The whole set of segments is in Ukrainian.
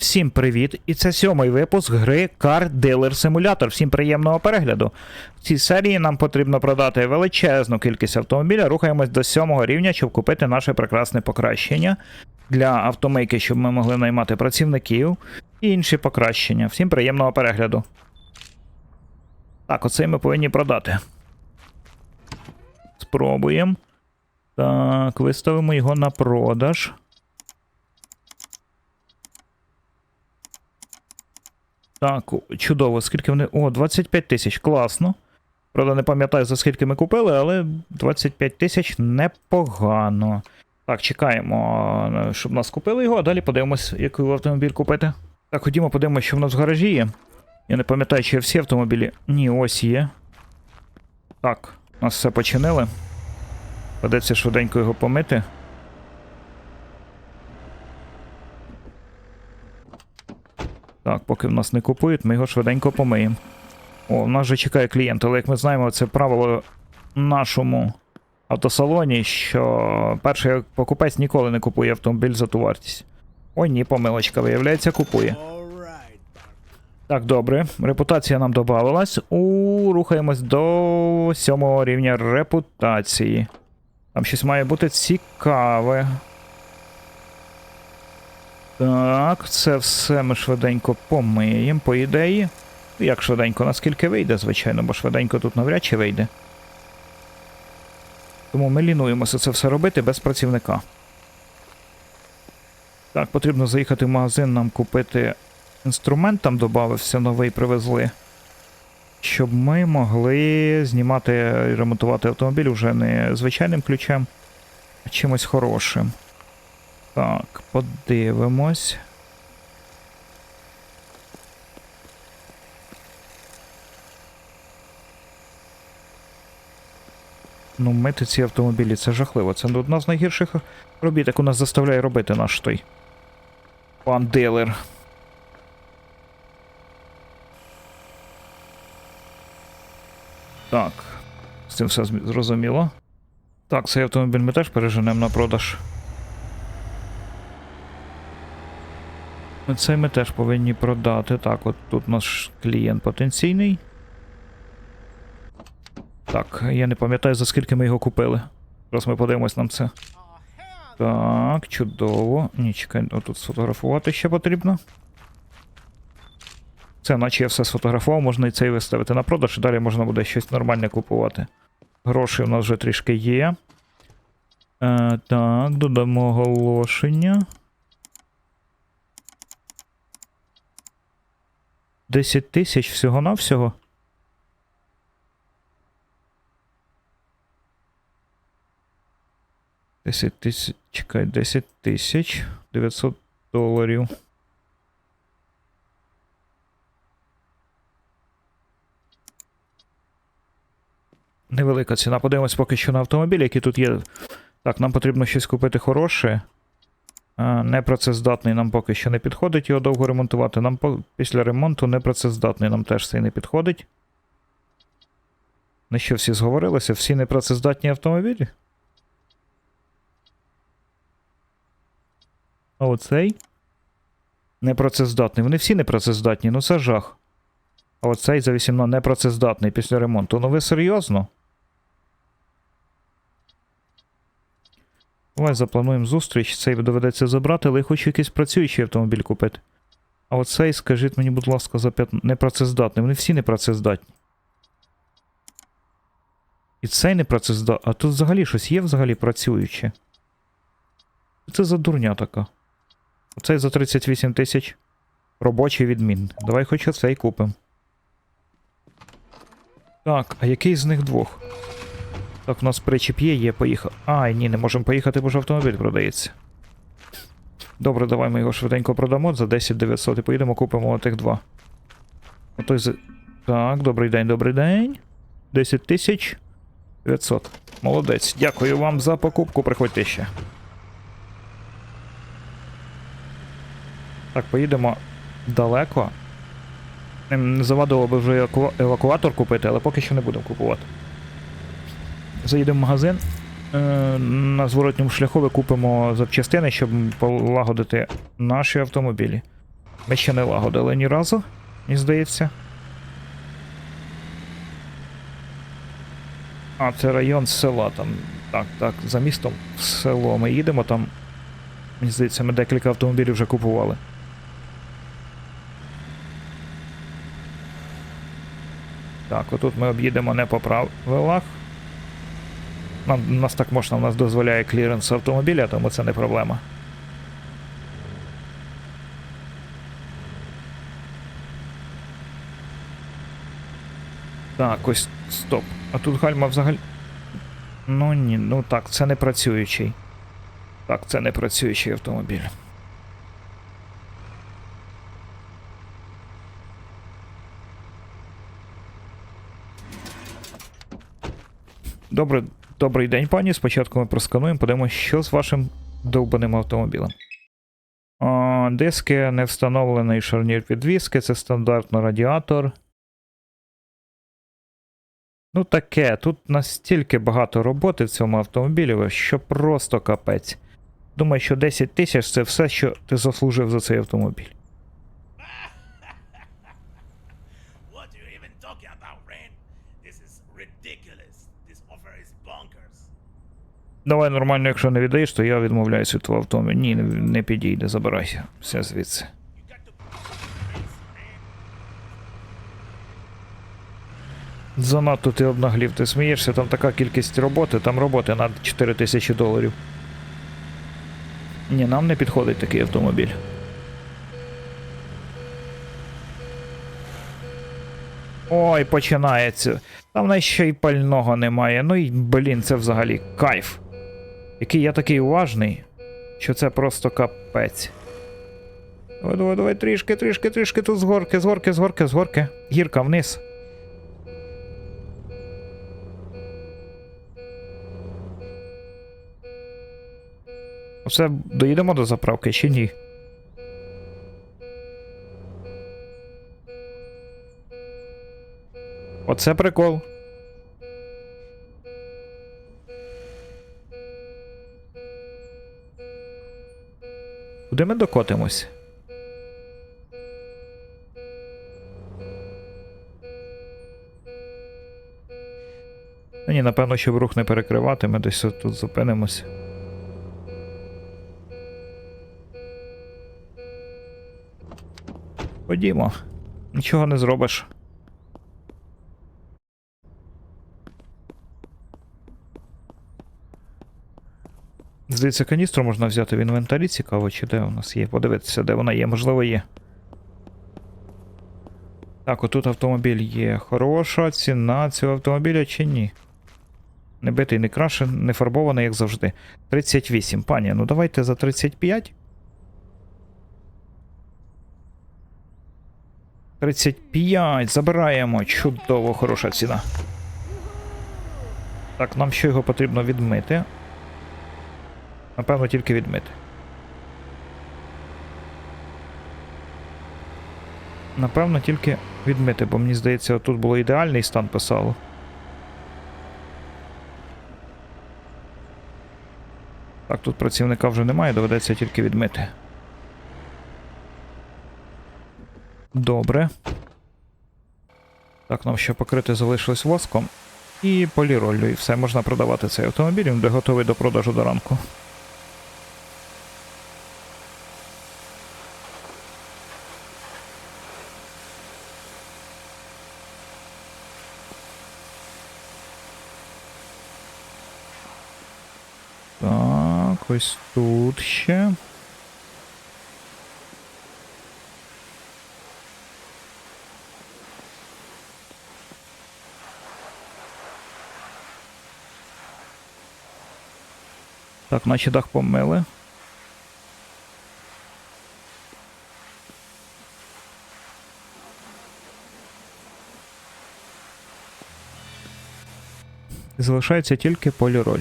Всім привіт! І це сьомий випуск гри Car Dealer Simulator. Всім приємного перегляду. В цій серії нам потрібно продати величезну кількість автомобіля. Рухаємось до сьомого рівня, щоб купити наше прекрасне покращення для автомейки, щоб ми могли наймати працівників і інші покращення. Всім приємного перегляду. Так, оцей ми повинні продати. Спробуємо. Так, виставимо його на продаж. Так, чудово. Скільки вони. О, 25 тисяч, класно. Правда, не пам'ятаю, за скільки ми купили, але 25 тисяч непогано. Так, чекаємо, щоб нас купили його, а далі подивимось, який автомобіль купити. Так, ходімо, подивимось, що в нас в гаражі є. Я не пам'ятаю, чи є всі автомобілі. Ні, ось є. Так, нас все починили. Придеться швиденько його помити. Так, поки в нас не купують, ми його швиденько помиємо. О, в нас вже чекає клієнт, але як ми знаємо, це правило в нашому автосалоні, що перший покупець ніколи не купує автомобіль за ту вартість. Ой, ні, помилочка, виявляється, купує. Так, добре. Репутація нам додавалась. У рухаємось до сьомого рівня репутації. Там щось має бути цікаве. Так, це все ми швиденько помиємо, по ідеї. Як швиденько, наскільки вийде, звичайно, бо швиденько тут навряд чи вийде. Тому ми лінуємося це все робити без працівника. Так, потрібно заїхати в магазин, нам купити інструмент, там додався новий, привезли. Щоб ми могли знімати і ремонтувати автомобіль вже не звичайним ключем, а чимось хорошим. Так, подивимось. Ну, мити ці автомобілі це жахливо. Це одна з найгірших робіт, яку нас заставляє робити наш той. Пан дилер. Так. З цим все зрозуміло. Так, цей автомобіль ми теж переженемо на продаж. Цей ми теж повинні продати. Так, от тут наш клієнт потенційний. Так, я не пам'ятаю, за скільки ми його купили. Зараз ми подивимось нам це. Так, чудово. Ні, чекай, тут сфотографувати ще потрібно. Це, наче я все сфотографував, можна і цей виставити на продаж, і далі можна буде щось нормальне купувати. Грошей у нас вже трішки є. Е, так, додамо оголошення. 10 тисяч всього-навсього. Десять тисяч. Чекай, 10 тисяч 900 доларів. Невелика ціна. Подивимось поки що на автомобілі, які тут є. Так, нам потрібно щось купити хороше. А, Непрацездатний нам поки що не підходить його довго ремонтувати. Нам після ремонту непрацездатний нам теж цей не підходить. На що всі зговорилися? Всі непрацездатні автомобілі? А оцей? Непрацездатний. Вони всі непрацездатні, ну це жах. А оцей за 18 непрацездатний після ремонту. Ну ви серйозно? Давай заплануємо зустріч, цей доведеться забрати, але я хочу якийсь працюючий автомобіль купити. А оцей, скажіть мені, будь ласка, за 5... непрацездатний. Вони всі непрацездатні. І цей непрацездатний. А тут взагалі щось є взагалі працююче. Це за дурня така. Оцей за 38 тисяч. Робочий відмін. Давай хоч оцей купимо. Так, а який з них двох? Так, у нас причіп є, є, поїхав. Ай, ні, не можемо поїхати, бо ж автомобіль продається. Добре, давай ми його швиденько продамо за 10 900 і поїдемо купимо отих два. Отой за... Так, добрий день, добрий день. 10 тисяч 900. Молодець. Дякую вам за покупку, приходьте ще. Так, поїдемо далеко. Не- Не завадило би вже еваку- евакуатор купити, але поки що не будемо купувати. Заїдемо в магазин. Е, на зворотньому шляху викупимо запчастини, щоб полагодити наші автомобілі. Ми ще не лагодили ні разу, мені здається. А, це район села там. Так, так, за містом в село ми їдемо там. Мені здається, ми декілька автомобілів вже купували. Так, отут ми об'їдемо не по правилах. Нам, нас так можна, у нас дозволяє кліренс автомобіля, тому це не проблема. Так, ось стоп. А тут гальма взагалі. Ну ні, ну так, це не працюючий. Так, це не працюючий автомобіль. Добре, добрий день, пані. Спочатку ми проскануємо, подивимося, що з вашим довбаним автомобілем. О, диски не встановлений шарнір підвіски, це стандартно радіатор. Ну таке, тут настільки багато роботи в цьому автомобілі, що просто капець. Думаю, що 10 тисяч це все, що ти заслужив за цей автомобіль. Давай нормально, якщо не віддаєш, то я відмовляюся від твого автомобіля. Ні, не, підійде, забирайся. Все звідси. Занадто ти обнаглів, ти смієшся, там така кількість роботи, там роботи на 4 тисячі доларів. Ні, нам не підходить такий автомобіль. Ой, починається. Там ще й пального немає. Ну і блін, це взагалі кайф. Який я такий уважний, що це просто капець. Давай, давай, давай, трішки, трішки, трішки тут з горки, з горки, з горки, з горки. Гірка вниз. Все, доїдемо до заправки чи ні? Оце прикол. Куди ми докотимось? Ну ні, напевно, щоб рух не перекривати, ми десь тут зупинимось. Ходімо. Нічого не зробиш. Здається, каністру можна взяти в інвентарі, цікаво, чи де у нас є. Подивитися, де вона є, можливо, є. Так, отут автомобіль є. Хороша ціна цього автомобіля чи ні? Не битий, не крашен, не фарбований, як завжди. 38. Пані, ну давайте за 35. 35, забираємо. Чудово, хороша ціна. Так, нам ще його потрібно відмити. Напевно, тільки відмити. Напевно, тільки відмити, бо мені здається, тут було ідеальний стан писало. Так, тут працівника вже немає, доведеться тільки відмити. Добре. Так, нам ще покрити залишилось воском і поліроллю, і все, можна продавати цей автомобіль, він буде готовий до продажу до ранку. Так, ось тут ще. Так, наче дах помили. Залишається тільки поліроль.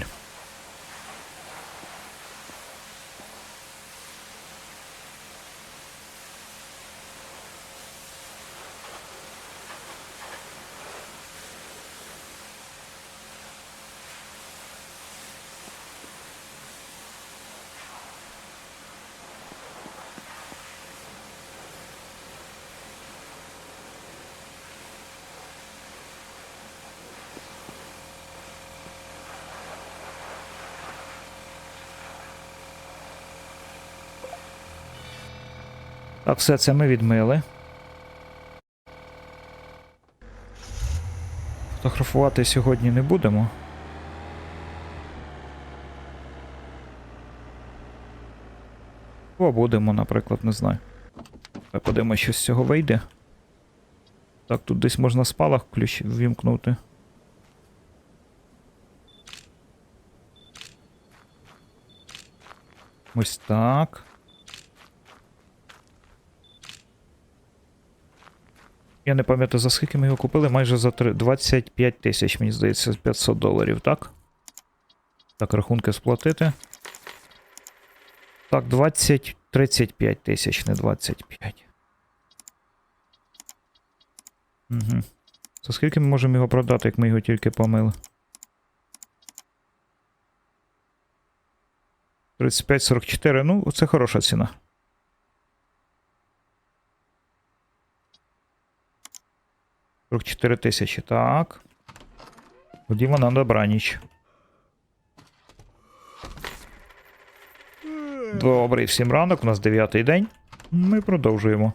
Так, все це ми відмили. Фотографувати сьогодні не будемо. О, будемо, наприклад, не знаю. Подивимося, що з цього вийде. Так, тут десь можна спалах ключ ввімкнути. Ось так. Я не пам'ятаю, за скільки ми його купили, майже за три- 25 тисяч, мені здається, 500 доларів, так? Так, рахунки сплатити. Так, 20, 35 тисяч, не 25. Угу. За скільки ми можемо його продати, як ми його тільки помили? 35-44, ну, це хороша ціна. Сорок чотири тисячі, так. Ходімо на добраніч. Добрий всім ранок, у нас дев'ятий день. Ми продовжуємо.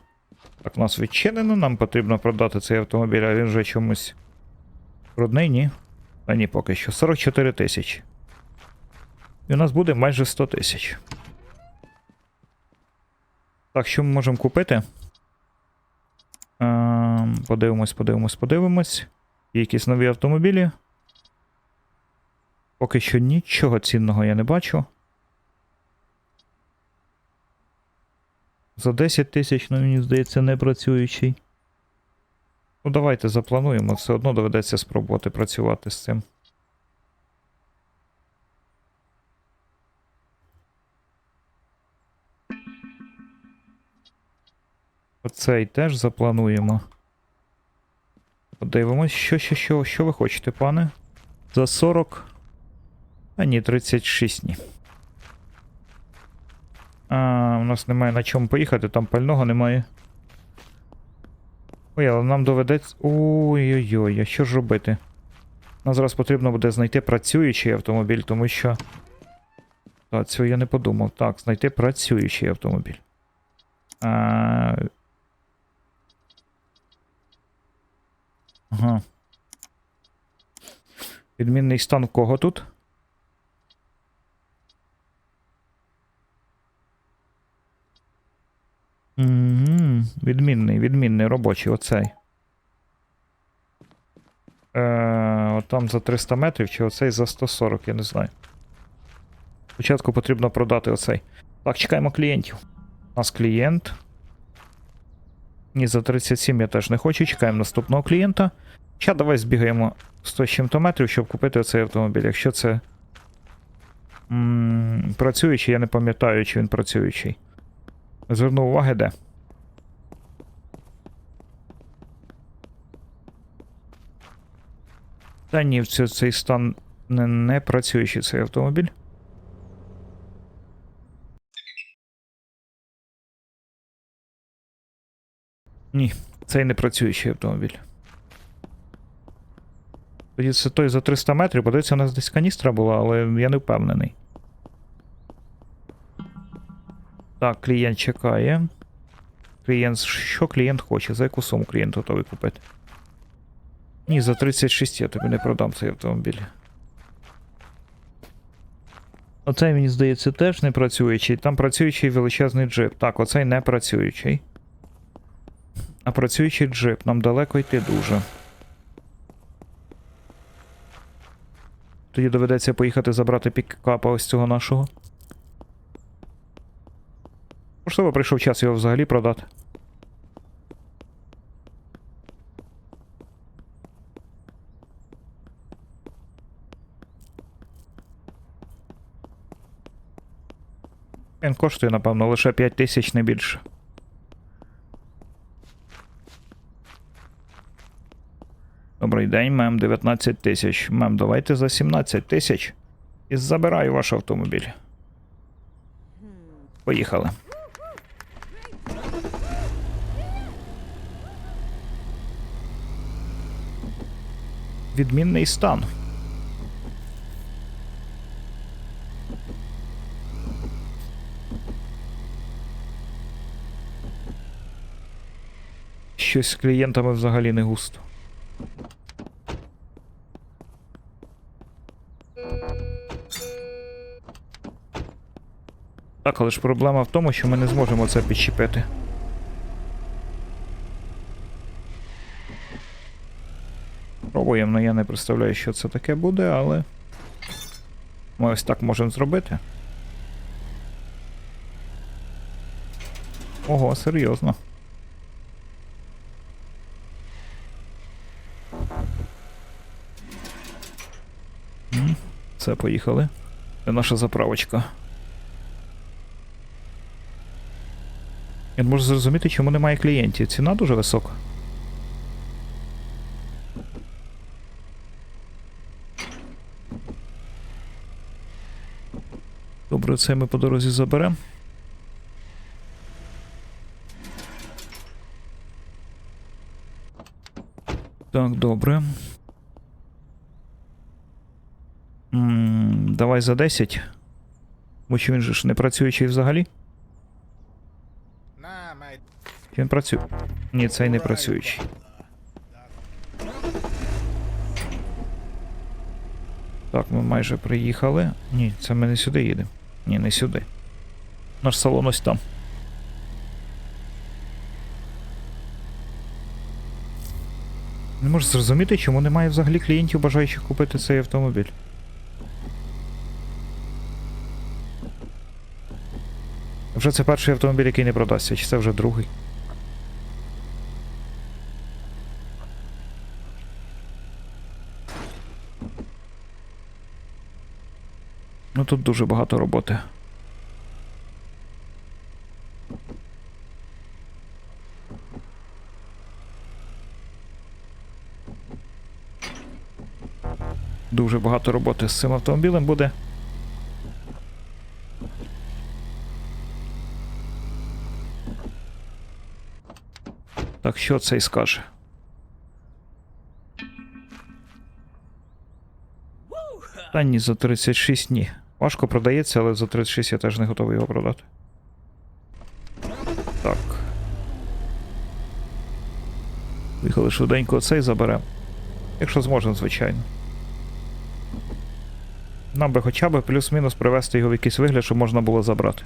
Так, у нас відчинено, нам потрібно продати цей автомобіль, а він вже чомусь. Родний, ні? А ні, поки що. 44 тисячі. І у нас буде майже 100 тисяч. Так, що ми можемо купити? Ем, подивимось, подивимось, подивимось. Є якісь нові автомобілі. Поки що нічого цінного я не бачу. За 10 тисяч, ну мені здається, не працюючий. Ну, давайте заплануємо, все одно доведеться спробувати працювати з цим. Оцей теж заплануємо. Подивимось, що, що, що, що ви хочете, пане? За 40. А ні, 36 ні. А, у нас немає на чому поїхати, там пального немає. Ой, але нам доведеться. Ой-ой-ой, а що ж робити? Нам зараз потрібно буде знайти працюючий автомобіль, тому що. Так, цього я не подумав. Так, знайти працюючий автомобіль. А... Ага. Відмінний стан кого тут? Угу, відмінний, відмінний робочий, оцей. Е, от там за 300 метрів, чи оцей за 140, я не знаю. Спочатку потрібно продати оцей. Так, чекаємо клієнтів. У нас клієнт. Ні, за 37 я теж не хочу. Чекаємо наступного клієнта. Ще давай збігаємо 100 з чим-то метрів, щоб купити оцей автомобіль. Якщо це. м, працюючий, я не пам'ятаю, чи він працюючий. Зверну уваги, де. Та ні, цей, цей стан не, не працюючий цей автомобіль. Ні, цей не працюючий автомобіль. Тоді це той за 300 метрів, подивіться, у нас десь каністра була, але я не впевнений. Так, клієнт чекає. Клієнт. Що клієнт хоче? За яку суму клієнт готовий купити? Ні, за 36 я тобі не продам цей автомобіль. Оцей, мені здається, теж не працюючий. Там працюючий величезний джип. Так, оцей не працюючий. А працюючий джип, нам далеко йти дуже. Тоді доведеться поїхати забрати пікапа ось цього нашого. Можливо, прийшов час його взагалі продати. Він коштує, напевно, лише 5 тисяч не більше. Добрий день, мем 19 тисяч. Мем, давайте за 17 тисяч. І забираю ваш автомобіль. Поїхали. Відмінний стан. щось з клієнтами взагалі не густо. Так, але ж проблема в тому, що ми не зможемо це підчепити. Пробуємо, але я не представляю, що це таке буде, але. Ми ось так можемо зробити. Ого, серйозно. Все, поїхали. Це наша заправочка. Я не можу зрозуміти, чому немає клієнтів. Ціна дуже висока. Добре, це ми по дорозі заберемо. Так, добре. м давай за 10. Бо чи він же ж не працюючий взагалі? Він працює? Ні, цей не працюючий. Так, ми майже приїхали. Ні, це ми не сюди їдемо. Ні, не сюди. Наш салон ось там. Не можу зрозуміти, чому немає взагалі клієнтів, бажаючих купити цей автомобіль. Вже це перший автомобіль, який не продасться, чи це вже другий? Ну тут дуже багато роботи. Дуже багато роботи з цим автомобілем буде. Так що цей скаже? Та ні, за 36 ні. Важко продається, але за 36 я теж не готовий його продати. Так. Виїхали швиденько цей заберемо. Якщо зможемо, звичайно. Нам би хоча б плюс-мінус привести його в якийсь вигляд, щоб можна було забрати.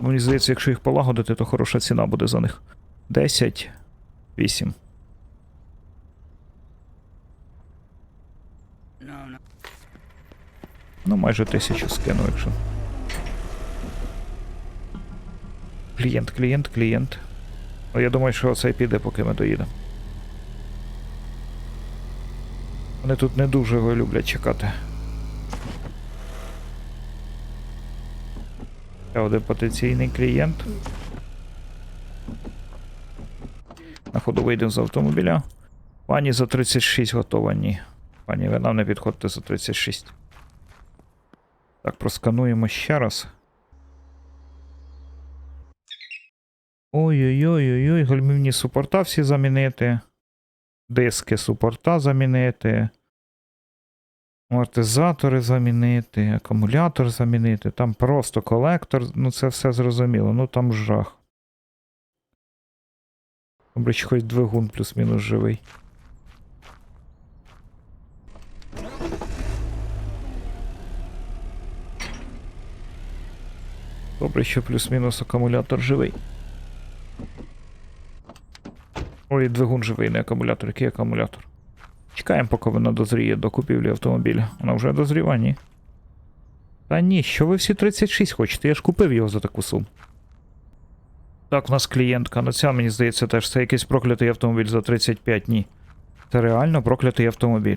Мені здається, якщо їх полагодити, то хороша ціна буде за них. 10, 8. Ну, майже тисячу скину, якщо. Клієнт, клієнт, клієнт. Ну, я думаю, що оцей піде, поки ми доїдемо. Вони тут не дуже його люблять чекати. Ще один потенційний клієнт. На ходу вийдемо з автомобіля. Пані за 36 готова, ні. Пані, ви нам не підходите за 36. Так, проскануємо ще раз. Ой-ой-ой-ой-ой, гальмівні супорта всі замінити. Диски супорта замінити. Амортизатори замінити, акумулятор замінити. Там просто колектор, ну це все зрозуміло. Ну там жах. Добре, хоч двигун плюс-мінус живий. Добре, що плюс-мінус акумулятор живий. Ой, двигун живий, не акумулятор. Який акумулятор? Чекаємо, поки вона дозріє до купівлі автомобіля. Вона вже дозріва, ні. Та ні, що ви всі 36 хочете? Я ж купив його за таку суму. Так, у нас клієнтка. Ну ця, мені здається, теж це якийсь проклятий автомобіль за 35, ні. Це реально проклятий автомобіль.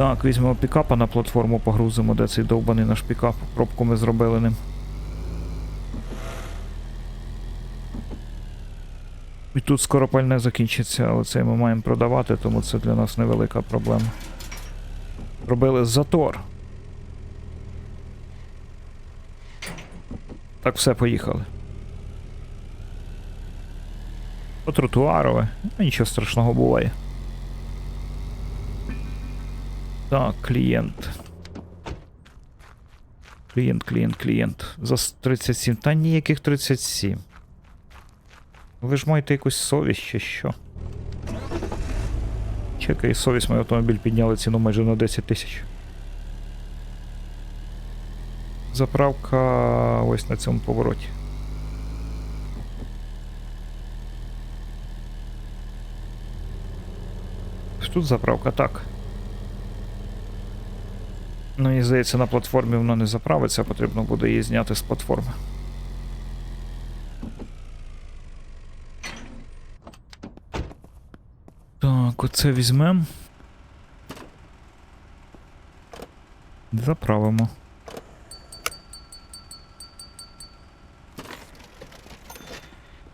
Так, візьмемо пікапа на платформу, погрузимо, де цей довбаний наш пікап. Пробку ми зробили ним. І тут скоро пальне закінчиться, але це ми маємо продавати, тому це для нас невелика проблема. Робили затор. Так, все, поїхали. По тротуарове. Нічого страшного буває. Так, клієнт. Клієнт, клієнт, клієнт. За 37. Та ніяких 37. Ви ж маєте якусь совість чи що? Чекай, совість мій автомобіль підняли ціну майже на 10 тисяч. Заправка ось на цьому повороті. Тут заправка, так. Ну, мені здається, на платформі воно не заправиться, потрібно буде її зняти з платформи. Так, оце візьмемо. Заправимо.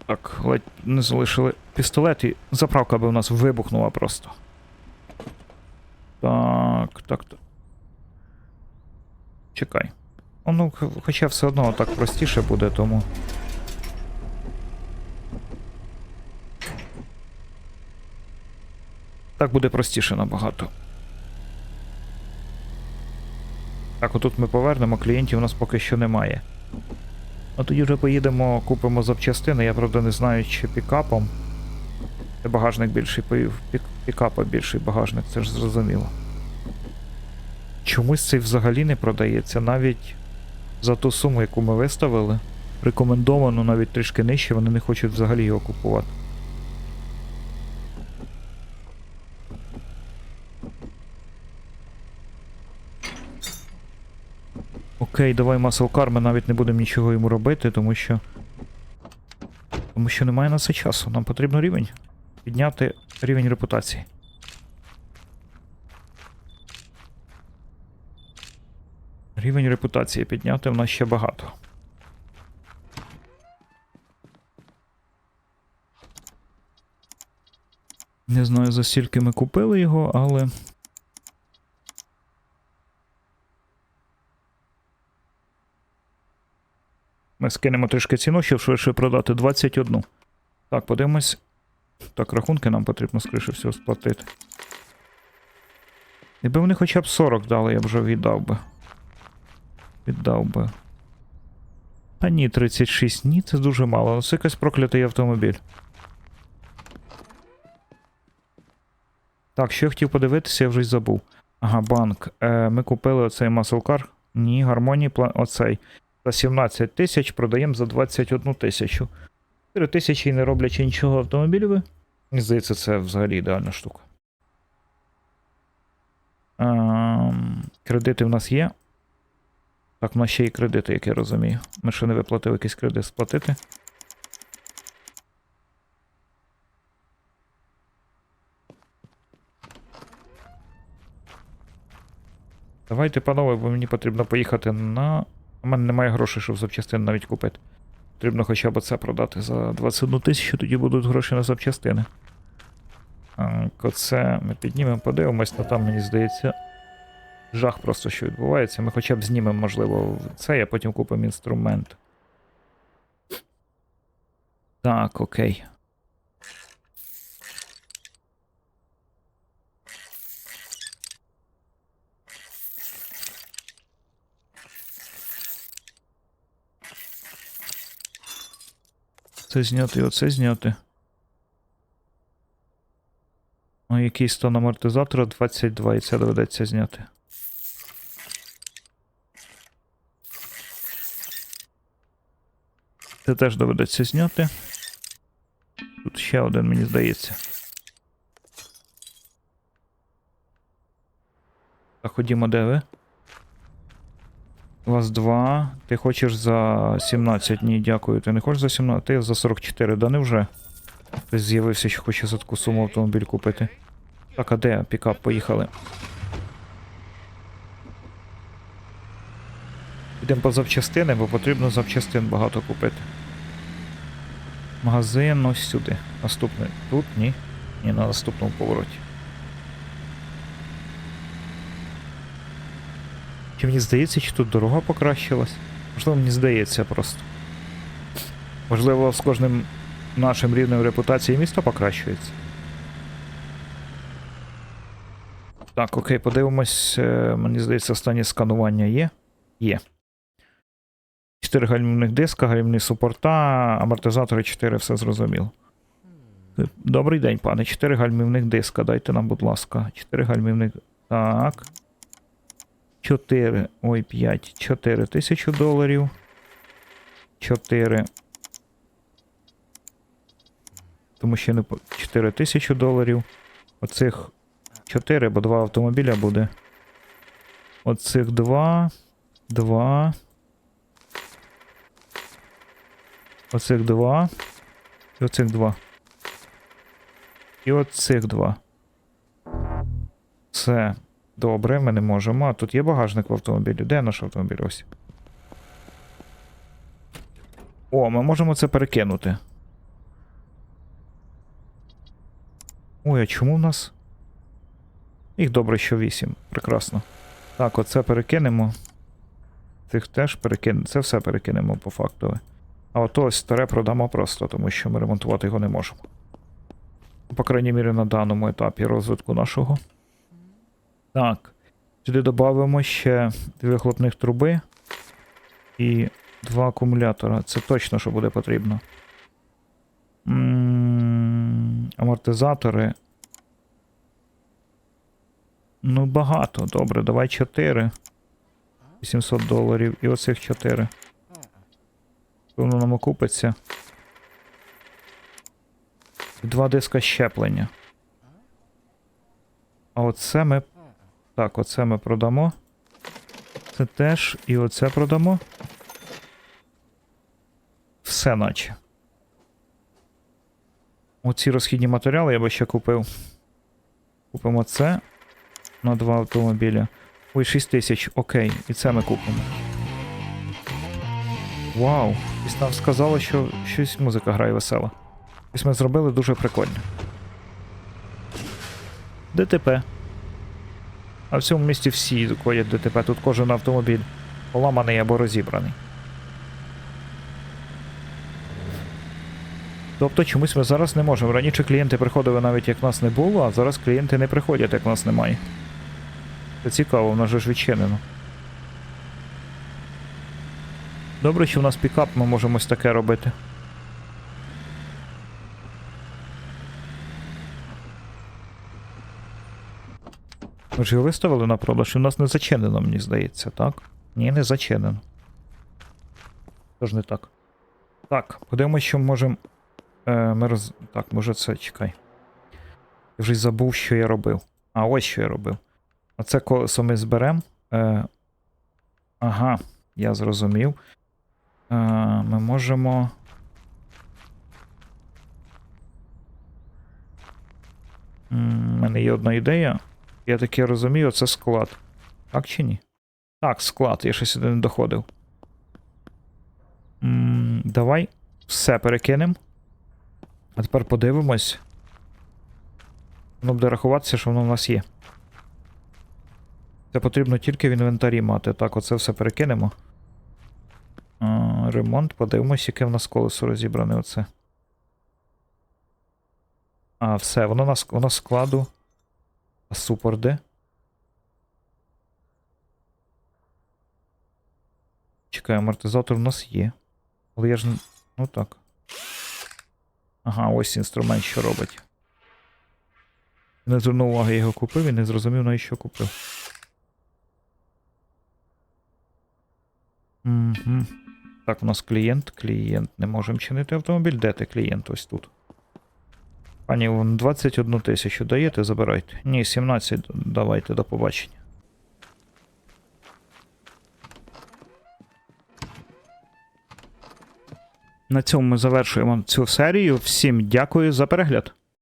Так, ледь не залишили пістолет і заправка би у нас вибухнула просто. Так, так, так. Чекай. Ну, хоча все одно так простіше буде, тому. Так буде простіше набагато. Так, отут ми повернемо, клієнтів у нас поки що немає. А тоді вже поїдемо, купимо запчастини. Я правда не знаю, чи пікапом. Це багажник більший, пік, пікапа більший багажник, це ж зрозуміло. Чомусь цей взагалі не продається, навіть за ту суму, яку ми виставили. Рекомендовано навіть трішки нижче, вони не хочуть взагалі його купувати. Окей, давай Car, ми навіть не будемо нічого йому робити, тому що. Тому що немає на це часу. Нам потрібно рівень. Підняти рівень репутації. Рівень репутації підняти в нас ще багато. Не знаю, за стільки ми купили його, але. Ми скинемо трішки ціну, щоб швидше продати 21. Так, подивимось. Так, рахунки нам потрібно, скоріше всього, сплатити. Якби вони хоча б 40 дали, я б вже віддав би. Віддав би. Та ні, 36, ні, це дуже мало. Це якийсь проклятий автомобіль. Так, що я хотів подивитися, я вже й забув. Ага, банк. Е, ми купили оцей Car. Ні, гармоній план. Оцей. За 17 тисяч продаємо за 21 тисячу. 4 тисячі не роблячи нічого автомобілю. Мені здається, це взагалі ідеальна штука. Ем, кредити в нас є. Так, в нас ще є кредити, як я розумію. Ми ще не виплатили якийсь кредит сплатити. Давайте, панове, бо мені потрібно поїхати на. У мене немає грошей, щоб запчастини навіть купити. Потрібно хоча б це продати за 21 тисячу, тоді будуть гроші на запчастини. Так, оце ми піднімемо, подивимось, але там, мені здається, жах просто що відбувається. Ми хоча б знімемо, можливо, це, а потім купимо інструмент. Так, окей. Це зняти, оце зняти. Ну, який стан амортизатора 22, і це доведеться зняти. Це теж доведеться зняти. Тут ще один, мені здається. Так, ходімо, де ви? У вас два. Ти хочеш за 17? Ні, дякую. Ти не хочеш за 17? Ти за 44, да невже? Хтось з'явився, що хоче за таку суму автомобіль купити. Так, а де пікап? Поїхали. Йдемо по запчастини, бо потрібно запчастин багато купити. Магазин ось сюди. Наступний. Тут? Ні. Ні, на наступному повороті. Чи мені здається, чи тут дорога покращилась? Можливо, мені здається просто. Можливо, з кожним нашим рівнем репутації місто покращується. Так, окей, подивимось. Е, Мені здається, останнє сканування є. Є. 4 гальмівних диска, гальмівні супорта, амортизатори 4, все зрозуміло. Добрий день, пане. 4 гальмівних диска. Дайте нам, будь ласка. 4 гальмівних. Так. 4. Ой, 5. 4 тисячі доларів. 4. Тому що не 4 тисячі доларів. Оцих 4, бо 2 автомобіля буде. Оцих 2. 2. Оцих 2. І оцих 2. І оцих 2. Все. Добре, ми не можемо. А тут є багажник в автомобілі. Де наш автомобіль? Ось. О, ми можемо це перекинути. Ой, а чому в нас? Їх добре, що 8. Прекрасно. Так, оце перекинемо. Цих теж перекинемо. Це все перекинемо по факту. А ото ось старе продамо просто, тому що ми ремонтувати його не можемо. По крайній мірі, на даному етапі розвитку нашого. Так. Сюди додамо ще дві вихлопних труби і два акумулятора. Це точно, що буде потрібно. М, Амортизатори. Ну, багато. Добре, давай 4. 800 доларів. І оцих 4. Воно нам окупиться. Два диска щеплення. А оце ми. Так, оце ми продамо. Це теж. І оце продамо. Все наче. Оці розхідні матеріали я би ще купив. Купимо це на два автомобіля. Ой, 6 тисяч, окей, і це ми купимо. Вау! І нам сказали, що щось музика грає весела. Щось ми зробили дуже прикольно. ДТП. А в цьому місті всі ходять ДТП. Тут кожен автомобіль поламаний або розібраний. Тобто чомусь ми зараз не можемо. Раніше клієнти приходили навіть як нас не було, а зараз клієнти не приходять, як нас немає. Це цікаво, в нас же ж відчинено. Добре, що в нас пікап, ми можемо ось таке робити. Ми ж його виставили на продаж, і в нас не зачинено, мені здається, так? Ні, не зачинено. Тож не так. Так, подивимось, що можемо. Е, ми роз... Так, може це чекай. Я вже й забув, що я робив. А, ось що я робив. Оце колесо ми зберемо. Е, ага, я зрозумів. Ми можемо. У мене є одна ідея. Я таки розумію, це склад. Так чи ні? Так, склад, я ще сюди не доходив. М, давай все перекинемо. А тепер подивимось. Воно буде рахуватися, що воно в нас є. Це потрібно тільки в інвентарі мати. Так, оце все перекинемо. Ремонт, подивимось, яке в нас колесо розібране оце. А, все, воно на, воно складу. А супор де? Чекай, амортизатор у нас є. Але я ж. Ну так. Ага, ось інструмент, що робить. Не звернув уваги, я його купив і не зрозумів, на що купив. Угу. Так, у нас клієнт. Клієнт. Не можемо чинити автомобіль. Де ти клієнт? Ось тут. Пані, 21 тисячу даєте, забирайте. Ні, 17 давайте, до побачення. На цьому ми завершуємо цю серію. Всім дякую за перегляд.